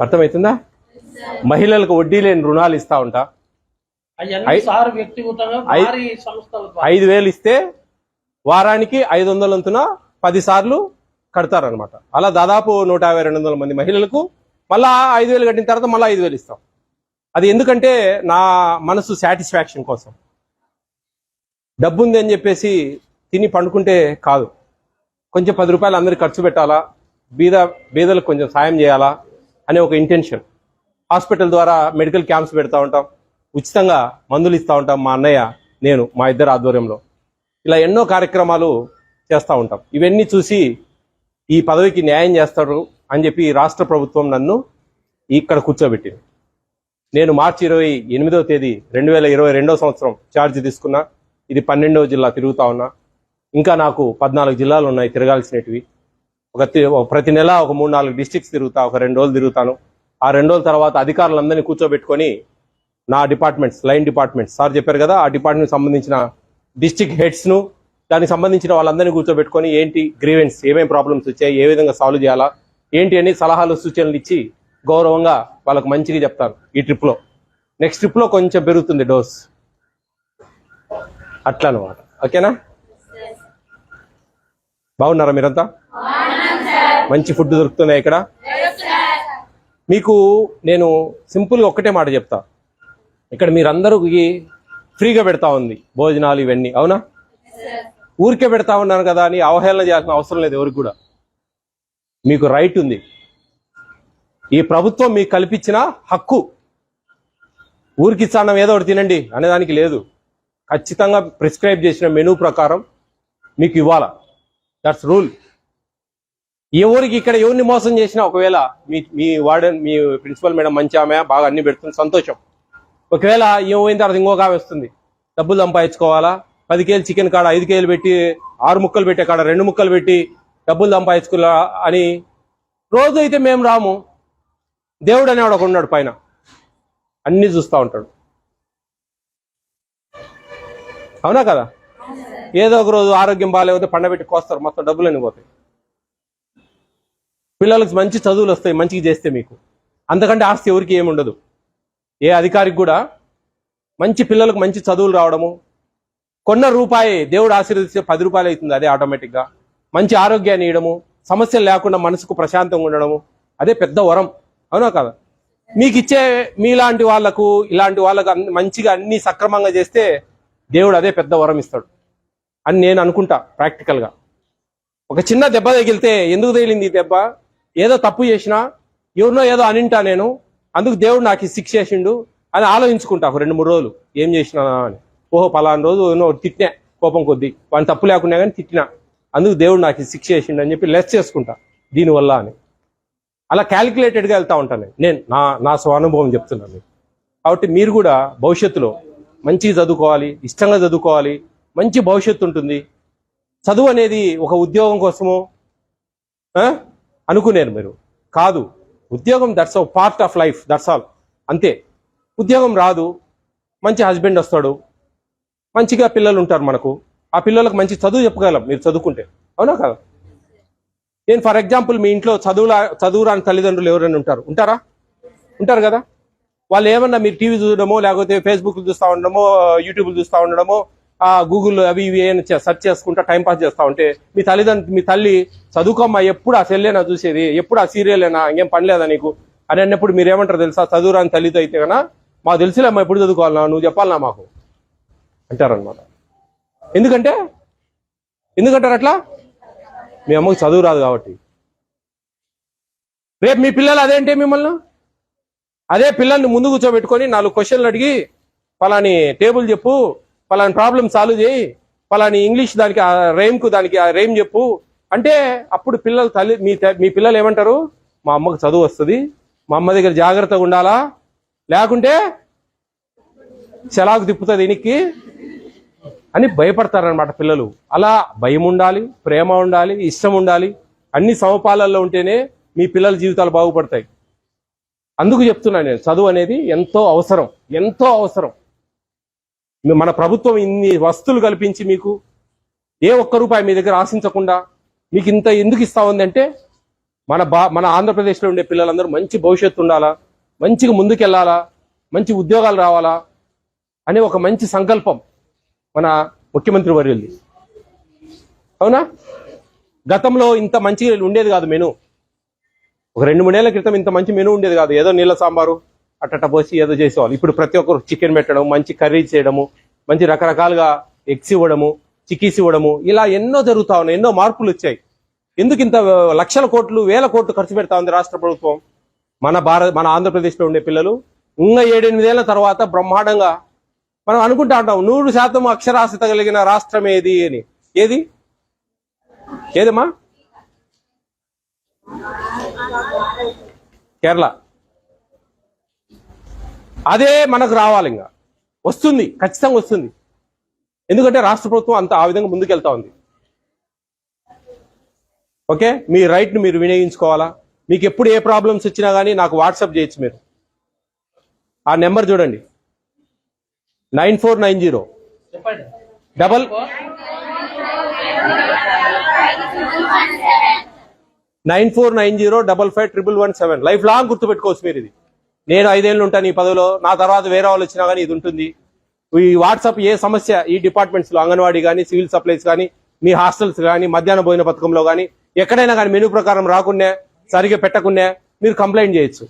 అర్థమవుతుందా మహిళలకు వడ్డీ లేని రుణాలు ఇస్తా ఉంటా. ఐదు వేలు ఇస్తే వారానికి ఐదు వందల వంతున పది సార్లు కడతారనమాట అలా దాదాపు నూట యాభై రెండు వందల మంది మహిళలకు మళ్ళా ఐదు వేలు కట్టిన తర్వాత మళ్ళీ ఐదు వేలు ఇస్తాం. అది ఎందుకంటే నా మనసు సాటిస్ఫాక్షన్ కోసం. డబ్బు ఉంది అని చెప్పేసి తిని పండుకుంటే కాదు. కొంచెం పది రూపాయలు అందరికి ఖర్చు పెట్టాలా? బీద బీదలకు కొంచెం సాయం చేయాలా? అనే ఒక ఇంటెన్షన్ హాస్పిటల్ ద్వారా మెడికల్ క్యాంప్స్ పెడతా ఉంటాం. ఉచితంగా మందులు ఇస్తూ ఉంటాం మా అన్నయ్య నేను మా ఇద్దరు ఆధ్వర్యంలో. ఇలా ఎన్నో కార్యక్రమాలు చేస్తూ ఉంటాం. ఇవన్నీ చూసి ఈ పదవికి న్యాయం చేస్తారు అని చెప్పి రాష్ట్ర ప్రభుత్వం నన్ను ఇక్కడ కూర్చోబెట్టింది. నేను మార్చి ఇరవై ఎనిమిదవ తేదీ రెండు వేల ఇరవై రెండవ సంవత్సరం ఛార్జ్ తీసుకున్నా. ఇది పన్నెండవ జిల్లా తిరుగుతా ఉన్నా. ఇంకా నాకు పద్నాలుగు జిల్లాలు ఉన్నాయి తిరగాల్సినవి ఒక ప్రతి నెల ఒక మూడు నాలుగు డిస్ట్రిక్ట్స్ తిరుగుతా ఒక రెండు రోజులు తిరుగుతాను. ఆ రెండు రోజుల తర్వాత అధికారులందరినీ కూర్చోబెట్టుకొని నా డిపార్ట్మెంట్స్ లైన్ డిపార్ట్మెంట్స్ సార్ చెప్పారు కదా ఆ డిపార్ట్మెంట్ సంబంధించిన డిస్ట్రిక్ట్ హెడ్స్ను దానికి సంబంధించిన వాళ్ళందరినీ కూర్చోబెట్టుకొని ఏంటి గ్రీవెన్స్ ఏమేం ప్రాబ్లమ్స్ వచ్చాయి ఏ విధంగా సాల్వ్ చేయాలా ఏంటి అని సలహాలు సూచనలు ఇచ్చి గౌరవంగా వాళ్ళకు మంచిగా చెప్తాను ఈ ట్రిప్లో. నెక్స్ట్ ట్రిప్లో కొంచెం పెరుగుతుంది డోస్ అట్లా అనమాట ఓకేనా బాగున్నారా మీరంతా? మంచి ఫుడ్ దొరుకుతున్నాయి ఇక్కడ. మీకు నేను సింపుల్గా ఒక్కటే మాట చెప్తా. ఇక్కడ మీరందరూ ఫ్రీగా పెడతా ఉంది భోజనాలు ఇవన్నీ అవునా? ఊరికే పెడతా ఉన్నాను కదా అని అవహేళన చేయాల్సిన అవసరం లేదు ఎవరికి కూడా. మీకు రైట్ ఉంది. ఈ ప్రభుత్వం మీకు కల్పించిన హక్కు. ఊరికి ఇచ్చానం ఏదో ఒకటి తినండి అనేదానికి లేదు. ఖచ్చితంగా ప్రిస్క్రైబ్ చేసిన మెనూ ప్రకారం మీకు ఇవ్వాలా? దట్స్ రూల్ ఎవరికి ఇక్కడ ఎవరిని మోసం చేసినా ఒకవేళ మీ మీ వార్డెన్ మీ ప్రిన్సిపల్ మేడం మంచి ఆమె బాగా అన్ని పెడుతుంది సంతోషం. ఒకవేళ ఏమైన తర్వాత ఇంకొక ఆమె వస్తుంది డబ్బులు సంపాదించుకోవాలా? పది కేజీలు చికెన్ కాడ ఐదు కేజీలు పెట్టి ఆరు ముక్కలు పెట్టే కాడ రెండు ముక్కలు పెట్టి డబ్బులు సంపాదించుకోవాలా అని రోజు అయితే మేము రాము. దేవుడు అనేవాడు ఒక ఉన్నాడు పైన. అన్ని చూస్తూ ఉంటాడు. అవునా కదా? ఏదో ఒక రోజు ఆరోగ్యం బాగాలేకపోతే పండబెట్టి కోస్తారు మొత్తం డబ్బులు అన్ని పోతాయి. పిల్లలకు మంచి చదువులు వస్తాయి మంచిగా చేస్తే మీకు. అంతకంటే ఆస్తి ఎవరికి ఏమి ఉండదు. ఏ అధికారికి కూడా మంచి పిల్లలకు మంచి చదువులు రావడము కొన్న రూపాయి దేవుడు ఆశీర్వదిస్తే పది రూపాయలు అవుతుంది అదే ఆటోమేటిక్గా. మంచి ఆరోగ్యాన్ని ఇవ్వడము సమస్యలు లేకుండా మనసుకు ప్రశాంతంగా ఉండడము అదే పెద్ద వరం. అవునా కదా? మీకు ఇచ్చే మీలాంటి వాళ్ళకు ఇలాంటి వాళ్ళకు అన్ని- మంచిగా అన్ని సక్రమంగా చేస్తే దేవుడు అదే పెద్ద వరం ఇస్తాడు. అని నేను అనుకుంటా ప్రాక్టికల్గా. ఒక చిన్న దెబ్బ తగిలితే ఎందుకు తగిలింది ఈ దెబ్బ? ఏదో తప్పు చేసినా ఎవరినో ఏదో అనింటా నేను అందుకు దేవుడు నాకు ఈ శిక్ష చేసిండు అని ఆలోచించుకుంటా ఒక రెండు మూడు రోజులు. ఏం చేసినా అని. ఓహో పలానా రోజు ఏమో తిట్టినా కోపం కొద్దీ. వాడిని తప్పు లేకుండా కానీ తిట్టినా. అందుకు దేవుడు నాకు ఈ శిక్ష చేసిండు అని చెప్పి లెస్ చేసుకుంటా. దీనివల్ల అని. అలా క్యాలిక్యులేటెడ్గా వెళ్తూ ఉంటాను నేను. నా నా స్వానుభవం చెప్తున్నాను కాబట్టి మీరు కూడా భవిష్యత్తులో మంచిగా చదువుకోవాలి ఇష్టంగా చదువుకోవాలి మంచి భవిష్యత్తు ఉంటుంది. చదువు అనేది ఒక ఉద్యోగం కోసము అనుకునేరు మీరు. కాదు ఉద్యోగం that's a part of life that's all అంతే. ఉద్యోగం రాదు మంచి హస్బెండ్ వస్తాడు మంచిగా పిల్లలు ఉంటారు మనకు. ఆ పిల్లలకు మంచి చదువు చెప్పగలం మీరు చదువుకుంటే. అవునా కదా? నేను ఫర్ ఎగ్జాంపుల్ మీ ఇంట్లో చదువులా చదువురాని తల్లిదండ్రులు ఎవరైనా ఉంటారు? ఉంటారా? ఉంటారు కదా? వాళ్ళు ఏమన్నా మీరు టీవీ చూడడమో లేకపోతే ఫేస్బుక్ చూస్తూ ఉండడమో యూట్యూబ్ చూస్తూ ఉండడమో గూగుల్ అవి ఇవి ఏమైనా సెర్చ్ చేసుకుంటా టైం పాస్ చేస్తా ఉంటే మీ తల్లిదండ్రులు మీ తల్లి చదువుకోమ్మా ఎప్పుడు ఆ సెల్లేనా చూసేది? ఎప్పుడు ఆ సీరియలేనా? ఇంకేం పనిలేదా నీకు? అని అన్నప్పుడు మీరు ఏమంటారు తెలుసా? చదువురాని తల్లితో అయితే కన్నా మాకు తెలుసులేమ్మా ఎప్పుడు చదువుకోవాలన్నా నువ్వు చెప్పాలన్నా మాకు. అంటారనమాట ఎందుకంటే? ఎందుకంటారు అట్లా? మీ అమ్మకు చదువు రాదు కాబట్టి. రేపు మీ పిల్లలు అదేంటే మిమ్మల్ని? అదే పిల్లల్ని ముందు కూర్చోబెట్టుకొని నాలుగు క్వశ్చన్లు అడిగి పలాని టేబుల్ చెప్పు పలాని ప్రాబ్లం సాల్వ్ చేయి. పలాని ఇంగ్లీష్ దానికి ఆ రేమ్కు దానికి ఆ రేమ్ చెప్పు. అంటే అప్పుడు పిల్లలు తల్లి మీ త- మీ పిల్లలు ఏమంటారు? మా అమ్మకు చదువు వస్తుంది. మా అమ్మ దగ్గర జాగ్రత్తగా ఉండాలా? లేకుంటే చలాకు తిప్పుతుంది ఎనికి అని భయపడతారనమాట పిల్లలు. అలా భయం ఉండాలి ప్రేమ ఉండాలి ఇష్టం ఉండాలి. అన్ని సమపాలల్లో ఉంటేనే మీ పిల్లల జీవితాలు బాగుపడతాయి. అందుకు చెప్తున్నాను నేను చదువు అనేది ఎంతో అవసరం ఎంతో అవసరం. మన ప్రభుత్వం ఇన్ని వస్తువులు కల్పించి మీకు ఏ ఒక్క రూపాయి మీ దగ్గర ఆశించకుండా మీకు ఇంత ఎందుకు ఇస్తా ఉందంటే మన బా మన ఆంధ్రప్రదేశ్లో ఉండే పిల్లలందరూ మంచి భవిష్యత్తు ఉండాలా మంచిగా ముందుకెళ్ళాలా మంచి ఉద్యోగాలు రావాలా అనే ఒక మంచి సంకల్పం మన ముఖ్యమంత్రి వర్యుల్ది. అవునా? గతంలో ఇంత మంచిగా ఉండేది కాదు మెను. ఒక రెండు మూడేళ్ళ క్రితం ఇంత మంచి మెను ఉండేది కాదు. ఏదో నీళ్ళ సాంబారు అట్టట పోసి ఏదో చేసేవాళ్ళు. ఇప్పుడు ప్రతి ఒక్కరు చికెన్ పెట్టడం మంచి కర్రీ చేయడము మంచి రకరకాలుగా ఎగ్స్ ఇవ్వడము చిక్కీస్ ఇవ్వడము ఇలా ఎన్నో జరుగుతా ఉన్నాయి ఎన్నో మార్పులు వచ్చాయి. ఎందుకు ఇంత లక్షల కోట్లు వేల కోట్లు ఖర్చు పెడతా ఉంది రాష్ట్ర ప్రభుత్వం? మన భారత మన ఆంధ్రప్రదేశ్లో ఉండే పిల్లలు ఇంకా ఏడెనిమిదేళ్ళ తర్వాత బ్రహ్మాండంగా మనం అనుకుంటా ఉంటాం నూరు శాతం అక్షరాస్యత కలిగిన రాష్ట్రం ఏది అని. ఏది? ఏదమ్మా? కేరళ. అదే మనకు రావాలి ఇంకా. వస్తుంది ఖచ్చితంగా వస్తుంది. ఎందుకంటే రాష్ట్ర ప్రభుత్వం అంత ఆ విధంగా ముందుకెళ్తా ఉంది. ఓకే? మీ రైట్ని మీరు వినియోగించుకోవాలా? మీకు ఎప్పుడు ఏ ప్రాబ్లమ్స్ వచ్చినా కానీ నాకు వాట్సాప్ చేయొచ్చు మీరు. ఆ నెంబర్ చూడండి. Nine four nine zero. చెప్పండి. Double nine four nine zero double five triple one seven. Life long గుర్తుపెట్టుకోవచ్చు మీరు ఇది. నేను ఐదేళ్ళు ఉంటాను ఈ పదవిలో నా తర్వాత వేరే వాళ్ళు వచ్చినా కానీ ఇది ఉంటుంది. ఈ వాట్సాప్ ఏ సమస్య ఈ డిపార్ట్మెంట్స్లో అంగన్వాడీ కానీ సివిల్ సప్లైస్ కానీ మీ హాస్టల్స్ కానీ మధ్యాహ్న భోజన పథకంలో కానీ ఎక్కడైనా కానీ మెనూ ప్రకారం రాకుండా సరిగ్గా పెట్టకుండా మీరు కంప్లైంట్ చేయొచ్చు.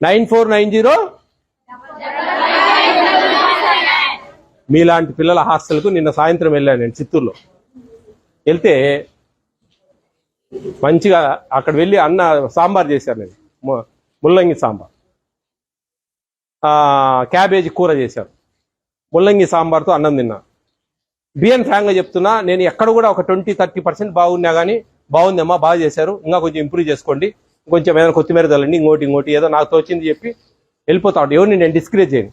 నైన్ ఫోర్ నైన్ జీరో మీలాంటి పిల్లల హాస్టల్కు నిన్న సాయంత్రం వెళ్ళాను నేను చిత్తూరులో. వెళ్తే మంచిగా అక్కడ వెళ్ళి అన్న సాంబార్ చేశాను నేను. ముల్లంగి సాంబార్. క్యాబేజీ కూర చేశారు. ముల్లంగి సాంబార్తో అన్నం తిన్నా. బియ్యం ఫ్రాంక్గా చెప్తున్నా నేను ఎక్కడ కూడా ఒక ట్వంటీ థర్టీ పర్సెంట్ బాగున్నా కానీ బాగుందమ్మా బాగా చేశారు. ఇంకా కొంచెం ఇంప్రూవ్ చేసుకోండి. కొంచెం ఏదైనా కొత్తిమీర తల్లండి ఇంకోటి ఇంకోటి ఏదో నాకు తోచింది చెప్పి వెళ్ళిపోతా ఉంటాను ఎవరిని నేను డిస్కరేజ్ చేయను.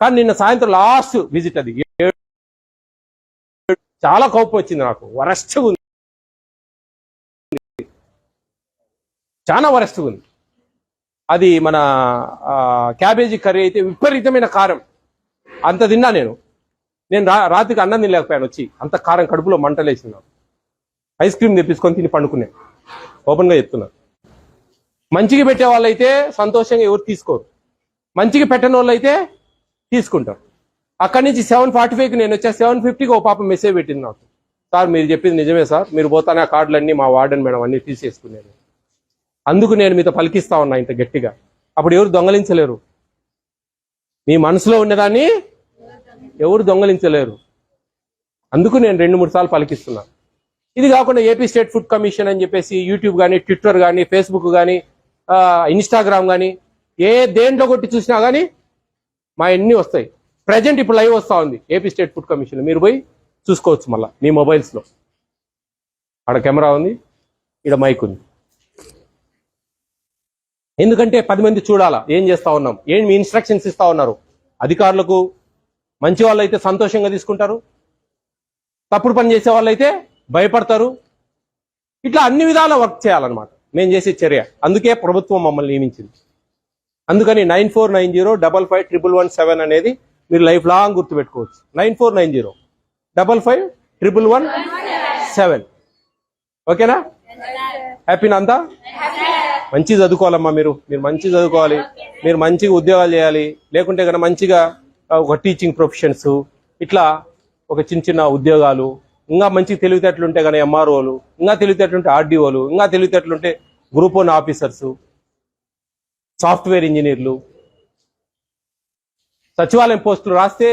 కానీ నిన్న సాయంత్రం లాస్ట్ విజిట్ అది. చాలా కోపం వచ్చింది నాకు. వరస్ట్గా ఉంది. చాలా వరస్ట్గా ఉంది. అది మన క్యాబేజీ కర్రీ అయితే విపరీతమైన కారం. అంత తిన్నా నేను. నేను రా రాత్రికి అన్నం తినలేకపోయాను వచ్చి. అంత కారం కడుపులో మంటలేసింది ఐస్ క్రీమ్ తెప్పించుకొని తిని పండుకునే. ఓపెన్గా చెప్తున్నా. మంచిగా పెట్టే వాళ్ళైతే సంతోషంగా ఎవరు తీసుకోరు. మంచిగా పెట్టని వాళ్ళు అయితే తీసుకుంటారు. అక్కడి నుంచి సెవెన్ ఫార్టీ ఫైవ్కి నేను వచ్చా సెవెన్ ఫిఫ్టీకి ఓ పాప మెసేజ్ పెట్టింది నాకు. సార్ మీరు చెప్పింది నిజమే సార్. మీరు పోతానే ఆ కార్డులన్నీ మా వార్డెన్ మేడం అన్ని తీసేసుకున్నాను అందుకు నేను మీతో పలికిస్తా ఉన్నా ఇంత గట్టిగా. అప్పుడు ఎవరు దొంగలించలేరు? మీ మనసులో ఉన్నదాన్ని ఎవరు దొంగలించలేరు? అందుకు నేను రెండు మూడు సార్లు పలికిస్తున్నా. ఇది కాకుండా ఏపీ స్టేట్ ఫుడ్ కమిషన్ అని చెప్పేసి యూట్యూబ్ కానీ ట్విట్టర్ కానీ ఫేస్బుక్ కానీ ఇన్స్టాగ్రామ్ కానీ ఏ దేంట్లో కొట్టి చూసినా కానీ మా ఎన్ని వస్తాయి. ప్రజెంట్ ఇప్పుడు లైవ్ వస్తూ ఉంది ఏపీ స్టేట్ ఫుడ్ కమిషన్ మీరు పోయి చూసుకోవచ్చు మళ్ళీ మీ మొబైల్స్లో ఆడ కెమెరా ఉంది ఇక్కడ మైక్ ఉంది. ఎందుకంటే పది మంది చూడాలా ఏం చేస్తా ఉన్నాం? ఏం మీ ఇన్స్ట్రక్షన్స్ ఇస్తా ఉన్నారు? అధికారులకు మంచి వాళ్ళు అయితే సంతోషంగా తీసుకుంటారు. తప్పుడు పని చేసే వాళ్ళు అయితే భయపడతారు. ఇట్లా అన్ని విధాలా వర్క్ చేయాలన్నమాట. మేము చేసే చర్య. అందుకే ప్రభుత్వం మమ్మల్ని నియమించింది. అందుకని nine four nine zero double five triple one seven అనేది మీరు లైఫ్ లాంగ్ గుర్తుపెట్టుకోవచ్చు. Nine four nine zero double five triple one seven. ఓకేనా? హ్యాపీనా అంతా మంచి చదువుకోవాలమ్మా మీరు. మీరు మంచి చదువుకోవాలి. మీరు మంచిగా ఉద్యోగాలు చేయాలి. లేకుంటే కనుక మంచిగా ఒక టీచింగ్ ప్రొఫెషన్స్ ఇట్లా ఒక చిన్న చిన్న ఉద్యోగాలు ఇంకా మంచి తెలివితేటలుంటే ఉంటే ఎంఆర్ఓలు ఇంకా తెలివితేటలుంటే ఆర్డీఓలు ఇంకా తెలివితేటలుంటే గ్రూప్ వన్ ఆఫీసర్స్ సాఫ్ట్వేర్ ఇంజనీర్లు సచివాలయం పోస్టులు రాస్తే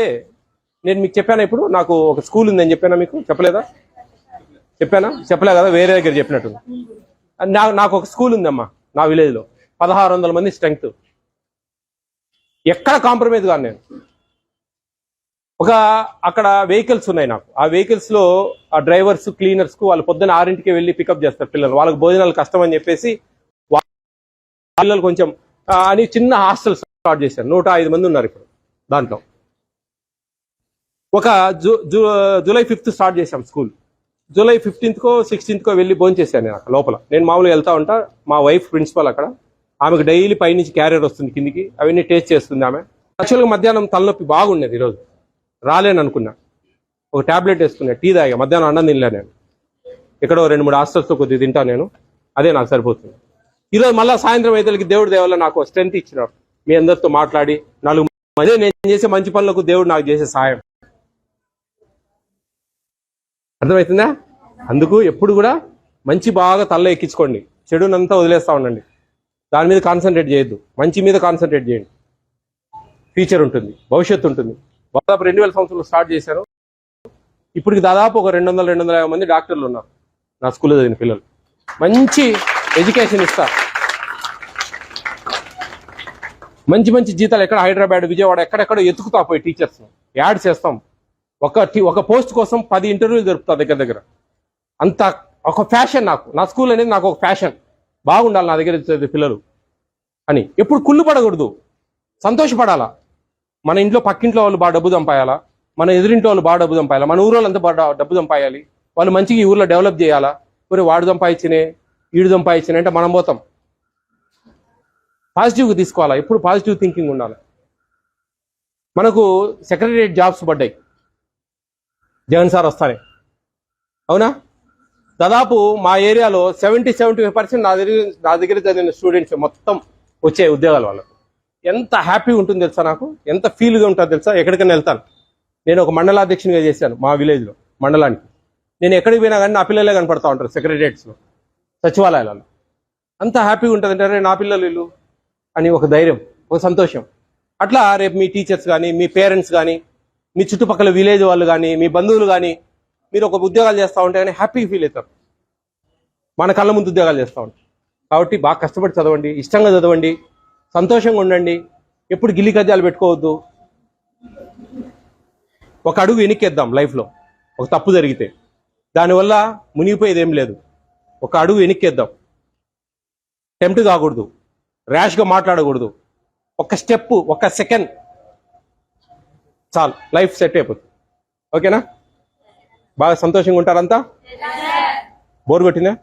నేను మీకు చెప్పాను ఇప్పుడు? నాకు ఒక స్కూల్ ఉందని చెప్పానా మీకు? చెప్పలేదా? చెప్పానా? చెప్పలే కదా వేరే దగ్గర చెప్పినట్టు. నాకు ఒక స్కూల్ ఉందమ్మా. నా విలేజ్లో పదహారు వందల మంది స్ట్రెంగ్త్ ఎక్కడ కాంప్రమైజ్ కాను నేను. ఒక అక్కడ వెహికల్స్ ఉన్నాయి నాకు. ఆ వెహికల్స్లో ఆ డ్రైవర్స్ క్లీనర్స్కు వాళ్ళు పొద్దున్న ఆరింటికి వెళ్ళి పికప్ చేస్తారు పిల్లలు. వాళ్ళకి భోజనాలు కష్టం అని చెప్పేసి పిల్లలు కొంచెం అని చిన్న హాస్టల్ స్టార్ట్ చేశారు. నూట ఐదు మంది ఉన్నారు ఇప్పుడు దాంట్లో. ఒక జూ జూ జూలై ఫిఫ్త్ స్టార్ట్ చేశాం స్కూల్ జూలై ఫిఫ్టీన్త్ కో కో వెళ్ళి భోజనం చేశాను నేను అక్కడ లోపల. నేను మామూలుగా వెళ్తా ఉంటా మా వైఫ్ ప్రిన్సిపల్ అక్కడ. ఆమెకు డైలీ పైనుంచి క్యారియర్ వస్తుంది కిందికి అవన్నీ టేస్ట్ చేస్తుంది ఆమె. యాక్చువల్గా మధ్యాహ్నం తలనొప్పి బాగుండేది ఈరోజు. రాలేను అనుకున్నా. ఒక టాబ్లెట్ వేసుకున్నా టీ తాగా. మధ్యాహ్నం అన్నం తినలే నేను. ఎక్కడో రెండు మూడు హాస్టల్స్తో కొద్దిగా తింటా నేను. అదే నాకు సరిపోతుంది. ఈరోజు మళ్ళీ సాయంత్రం అయితే దేవుడి దేవల్ల నాకు స్ట్రెంత్ ఇచ్చినారు మీ అందరితో మాట్లాడి నాలుగు అదే నేను చేసే మంచి పనులకు దేవుడు నాకు చేసే సహాయం అర్థమవుతుందా అందుకు ఎప్పుడు కూడా మంచి బాగా తల్ల ఎక్కించుకోండి. చెడునంతా వదిలేస్తా ఉండండి. దాని మీద కాన్సన్ట్రేట్ చేయొద్దు. మంచి మీద కాన్సన్ట్రేట్ చేయండి. ఫ్యూచర్ ఉంటుంది. భవిష్యత్తు ఉంటుంది. దాదాపు రెండు వేల సంవత్సరాలు స్టార్ట్ చేశారు. ఇప్పటికి దాదాపు ఒక రెండు వందల రెండు వందల యాభై మంది డాక్టర్లు ఉన్నారు. నా స్కూల్లో చదివిన పిల్లలు. మంచి ఎడ్యుకేషన్ ఇస్తా. మంచి మంచి జీతాలు ఎక్కడ? హైదరాబాద్ విజయవాడ ఎక్కడెక్కడ ఎత్తుకుతా పోయి టీచర్స్ యాడ్ చేస్తాం. ఒక టీ- ఒక పోస్ట్ కోసం పది ఇంటర్వ్యూలు జరుపుతా దగ్గర దగ్గర. అంత ఒక ఫ్యాషన్ నాకు. నా స్కూల్ అనేది నాకు ఒక ఫ్యాషన్. బాగుండాలి నా దగ్గర పిల్లలు అని. ఎప్పుడు కుళ్ళు పడకూడదు. సంతోషపడాలా? మన ఇంట్లో పక్కింట్లో వాళ్ళు బాగా డబ్బు సంపాయాలా? మన ఎదురింట్లో వాళ్ళు బాగా డబ్బు సంపాయాలా? మన ఊరు వాళ్ళంతా బాగా డబ్బు సంపాయాలి? వాళ్ళు మంచిగా ఈ ఊర్లో డెవలప్ చేయాలా? మరి వాడు సంపాదించినే ఈడు సంపాదించిన అంటే మనం పోతాం. పాజిటివ్గా తీసుకోవాలా? ఎప్పుడు పాజిటివ్ థింకింగ్ ఉండాలి. మనకు సెక్రటరియట్ జాబ్స్ పడ్డాయి. జగన్ సార్ వస్తానే అవునా? దాదాపు మా ఏరియాలో సెవెంటీ సెవెంటీ ఫైవ్ పర్సెంట్ నా దగ్గర నా దగ్గర చదివిన స్టూడెంట్స్ మొత్తం వచ్చే ఉద్యోగాలు వాళ్ళకు ఎంత హ్యాపీ ఉంటుంది తెలుసా నాకు? ఎంత ఫీల్గా ఉంటుంది తెలుసా? ఎక్కడికైనా వెళ్తాను. నేను ఒక మండలాధ్యక్షునిగా చేశాను మా విలేజ్లో మండలానికి. నేను ఎక్కడికి పోయినా కానీ నా పిల్లలే కనపడతా ఉంటారు సెక్రటరియట్స్లో సచివాలయాలలో. అంత హ్యాపీగా ఉంటుంది అంటే నా పిల్లలు వీళ్ళు? అని ఒక ధైర్యం ఒక సంతోషం. అట్లా రేపు మీ టీచర్స్ కానీ మీ పేరెంట్స్ కానీ మీ చుట్టుపక్కల విలేజ్ వాళ్ళు కానీ మీ బంధువులు కానీ మీరు ఒక ఉద్యోగాలు చేస్తూ ఉంటే కానీ హ్యాపీ ఫీల్ అవుతారు. మన కళ్ళ ముందు ఉద్యోగాలు చేస్తూ ఉంటాం కాబట్టి బాగా కష్టపడి చదవండి ఇష్టంగా చదవండి సంతోషంగా ఉండండి ఎప్పుడు గిల్లి కజ్జాలు పెట్టుకోవద్దు. ఒక అడుగు వెనక్కేద్దాం లైఫ్లో ఒక తప్పు జరిగితే. దానివల్ల మునిగిపోయేది ఏం లేదు. ఒక అడుగు వెనక్కేద్దాం. టెంప్ట్ కాకూడదు. ర్యాష్గా మాట్లాడకూడదు. ఒక స్టెప్ ఒక సెకండ్ చాలు లైఫ్ సెట్ అయిపోతుంది. ఓకేనా? బాగా సంతోషంగా ఉంటారంతా బోర్ కొట్టిందా?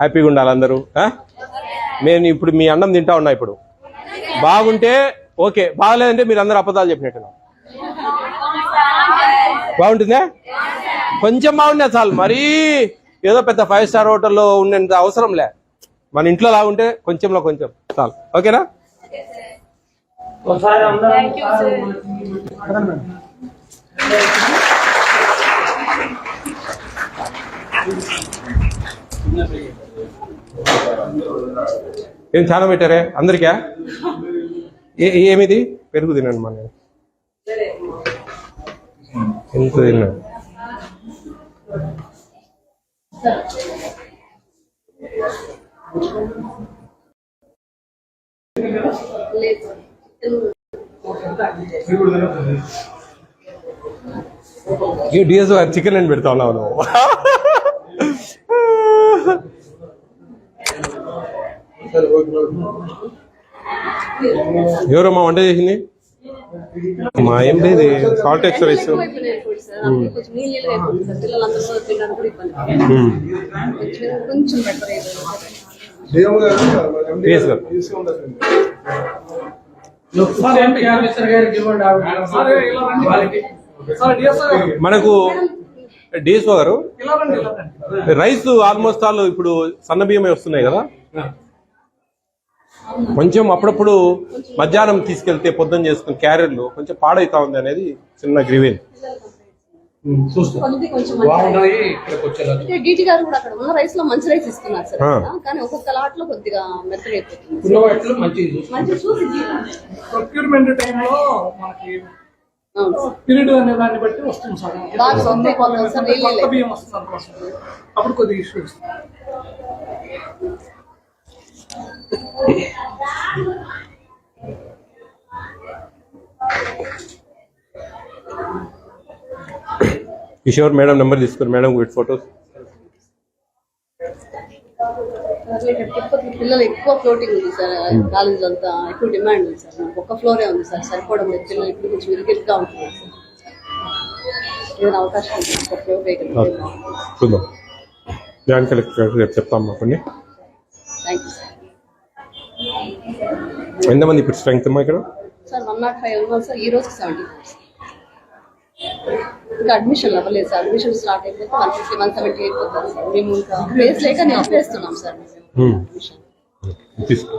హ్యాపీగా ఉండాలి అందరూ నేను ఇప్పుడు మీ అన్నం తింటా ఉన్నా ఇప్పుడు. బాగుంటే ఓకే బాగలేదంటే మీరు అందరూ అబద్ధాలు చెప్పినట్టు బాగుంటుందా? కొంచెం బాగుండే చాలు మరీ ఏదో పెద్ద ఫైవ్ స్టార్ హోటల్లో ఉండేంత అవసరం లే. మన ఇంట్లో లాగుంటే కొంచెంలో కొంచెం చాలు. ఓకేనా? ఒకసారి అందరం ఏం చాలా పెట్టారే? అందరికా? ఏ ఏమిది? పెరుగు తినండి మన ఎంత తిన్నా? ఏ డిఎస్ చికెన్ అని పెడతా ఉన్నావు నువ్వు? ఎవరమ్మా వంట చేసింది? మా ఏం లేదు సాల్ట్ ఎక్స్ట్రా రైస్ కొంచెం మనకు డిఎస్ఓ గారు ఇలా రండి, ఇలా రండి. రైస్ ఆల్మోస్ట్ ఆల్ ఇప్పుడు సన్న బియ్యమే వస్తున్నాయి కదా? కొంచెం అప్పుడప్పుడు మధ్యాహ్నం తీసుకెళ్తే పొద్దున్న చేసుకుని క్యారియర్లు కొంచెం పాడైతా ఉంది అనేది చిన్న గ్రీవేన్. వచ్చేలా డీటీ గారు కూడా అక్కడ ఉన్న రైస్లో మంచి రైస్ ఇస్తున్నారు సార్. కానీ ఒక్కొక్క లాట్లో కొద్దిగా మెత్తగా అయిపోతుంది. పుల్లవాట్లు మంచిది చూసి మంచి చూసి ప్రొక్యూర్మెంట్ టైంలో మనకి అవును సార్. పీరియడ్ అనే దాన్ని బట్టి వస్తుంది సార్. కొత్త బియ్యం వస్తుంది అనుకోసం అప్పుడు కొద్దిగా ఇష్యూ వస్తుంది. కిషోర్ మేడం నెంబర్ తీసుకుని మేడం విత్ ఫొటోస్ సార్ పిల్లలు ఎక్కువ ఫ్లోటింగ్ ఉంది సార్ కాలేజ్ అంతా. ఎక్కువ డిమాండ్ ఉంది సార్. ఒక్క ఫ్లోరే ఉంది సార్. సరిపోవడం లేదు. పిల్లలు ఇప్పుడు కొంచెం ఇరుకిరుగా ఉంటుంది సార్. ఏదైనా అవకాశం ఉంది ఫ్లోర్ చూద్దాం. జాయింట్ కలెక్టర్ రేపు చెప్తాం కొన్ని థ్యాంక్ యూ సార్ ఎంతమంది ఇప్పుడు స్ట్రెంగ్త్ అమ్మా ఇక్కడ? Sir one not five sir. ఈ రోజు సెవెంటీ ఫోర్ ఇంకా అడ్మిషన్ అవ్వలేదు సార్. అడ్మిషన్ స్టార్ట్ అయిపోతే వన్ ఫిఫ్టీ వన్ సెవెంటీ అయిపోతుంది సార్. మేము ఇంకా ప్లేస్ లేక నిలిపేస్తున్నాం సార్. మేము. అడ్మిషన్ తీసుకో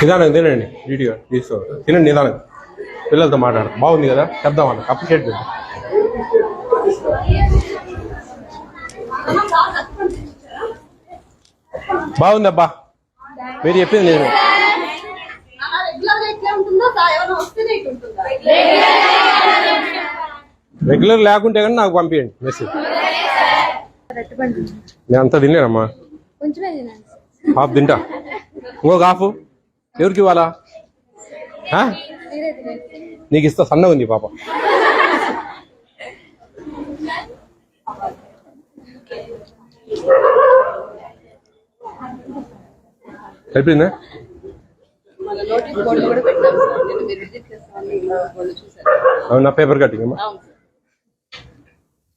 నిదానం తినండి వీడియో తీసుకో. తినండి నిదానం. పిల్లలతో మాట్లాడు. బాగుంది కదా? చెప్దాం వాళ్ళకి అప్రిషియేట్ చేద్దాం బాగుందబ్బా. మీరు చెప్పింది నేను రెగ్యులర్ లేకుంటే కానీ నాకు పంపించండి మెసేజ్. నేను అంతా తినలేనమ్మా. హాఫ్ తింటా. ఇంకొక హాఫ్ ఎవరికి ఇవ్వాలా? నీకు ఇస్తా సన్నగా ఉంది పాప సరిపోయిందా మన నోటీస్ బోర్డు కూడా పెట్టాం సార్ నేను మీరు విజిట్ చేస్తామని నోటీస్ బోర్డు చూసారు అవునా? పేపర్ కట్టింగ్ అమ్మా?